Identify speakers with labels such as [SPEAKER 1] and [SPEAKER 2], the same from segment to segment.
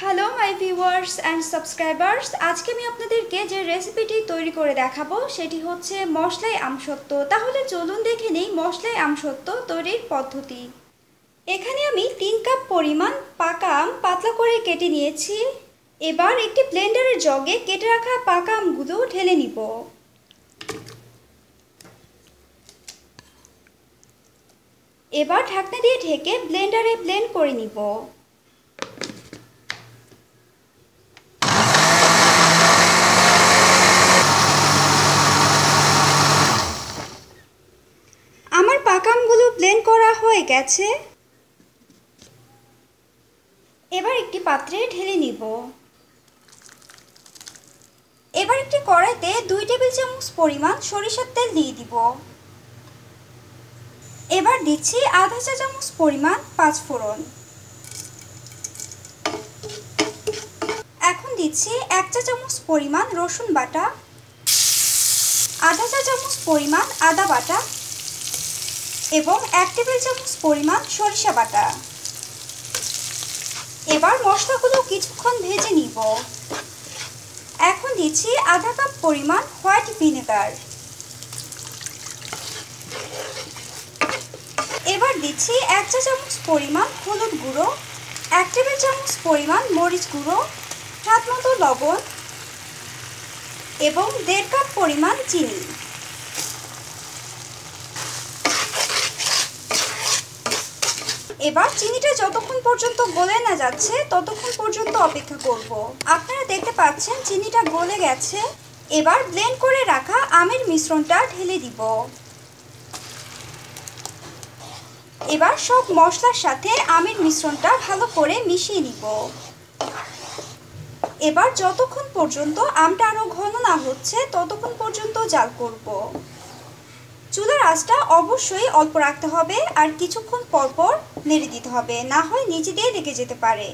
[SPEAKER 1] Hello my viewers and subscribers আজকে আমি আপনাদেরকে যে রেসিপিটি তৈরি করে দেখাবো, সেটি হচ্ছে মশলাই আমসত্ব তাহলে চলুন দেখে নিই মশলাই আমসত্ব তৈরির পদ্ধতি। এখানে আমি তিন কাপ পরিমাণ পাকা আম পাতলা করে কেটে নিয়েছি। এবার একটি ব্লেন্ডারের জগে কেটে রাখা পাকা আমগুলো ঢেলে নিব। এবার ঢাকনা দিয়ে ঢেকে ব্লেন্ডারে ব্লেন্ড করে নিব আমার পাকামগুলো ব্লেন্ড করা হয়ে গেছে। এবার একটি পাত্রে ঢেলে নিব। এবার একটি কড়াইতে দুই টেবিল চামচ পরিমাণ সরিষার তেল দিয়ে দিব। এবার দিচ্ছি আধা চা চামচ পরিমাণ পাঁচফোড়ন এখন দিচ্ছি এক চা চামচ পরিমাণ রসুন বাটা, আধা চা চামচ পরিমাণ আদা বাটা এবং এক টেবিল চামচ পরিমাণ সরিষা বাটা। এবার মশলাগুলো কিছুক্ষণ ভেজে নিব। এখন দিচ্ছি আধা কাপ পরিমাণ হোয়াইট ভিনেগার। এবার দিচ্ছি এক চা চামচ পরিমাণ হলুদ গুঁড়ো, এক টেবিল চামচ পরিমাণ মরিচ গুঁড়ো, স্বাদ মতো লবণ এবং দেড় কাপ পরিমাণ চিনি। এবার চিনিটা যতক্ষণ পর্যন্ত গলে না যাচ্ছে, ততক্ষণ পর্যন্ত অপেক্ষা করব। আপনারা দেখতে পাচ্ছেন চিনিটা গলে গেছে। এবার ব্লেন্ড করে রাখা আমের মিশ্রণটা ঢেলে দিব। এবার সব মশলার সাথে আমের মিশ্রণটা ভালো করে মিশিয়ে নিব। এবার যতক্ষণ পর্যন্ত আমটা আরও ঘন না হচ্ছে, ততক্ষণ পর্যন্ত জাল করব। চুলার আঁচটা অবশ্যই অল্প রাখতে হবে আর কিছুক্ষণ পর পর নেড়ে দিতে হবে। না হয় নিচে দিয়ে লেগে যেতে পারে।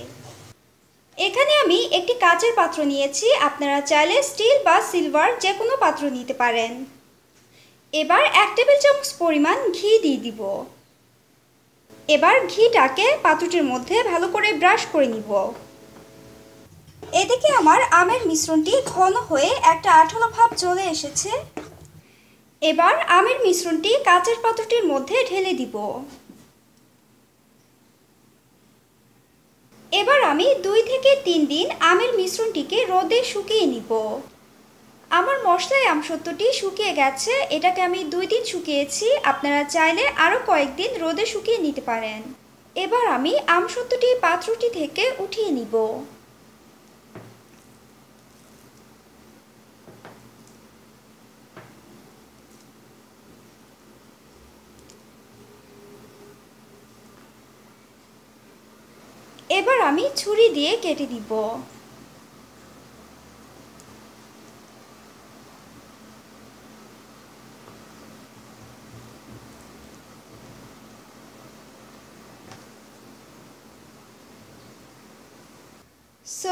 [SPEAKER 1] এখানে আমি একটি কাচের পাত্র নিয়েছি। আপনারা চাইলে স্টিল বা সিলভার যে কোনো পাত্র নিতে পারেন। এবার এক টেবিল চামচ পরিমাণ ঘি দিয়ে দিব। এবার ঘিটাকে পাত্রটির মধ্যে ভালো করে ব্রাশ করে নিব। এদিকে আমার আমের মিশ্রণটি ঘন হয়ে একটা আঠালো ভাব চলে এসেছে। এবার আমের মিশ্রণটি কাচের পাত্রটির মধ্যে ঢেলে দিব। এবার আমি দুই থেকে তিন দিন আমের মিশ্রণটিকে রোদে শুকিয়ে নিব। আমার মশলায় আমসত্বটি শুকিয়ে গেছে, এটাকে আমি দুই দিন শুকিয়েছি, আপনারা চাইলে আরও কয়েকদিন রোদে শুকিয়ে নিতে পারেন। এবার আমি আমসত্বটি পাত্রটি থেকে উঠিয়ে নিব। এবার আমি ছুরি দিয়ে কেটে দিব। সো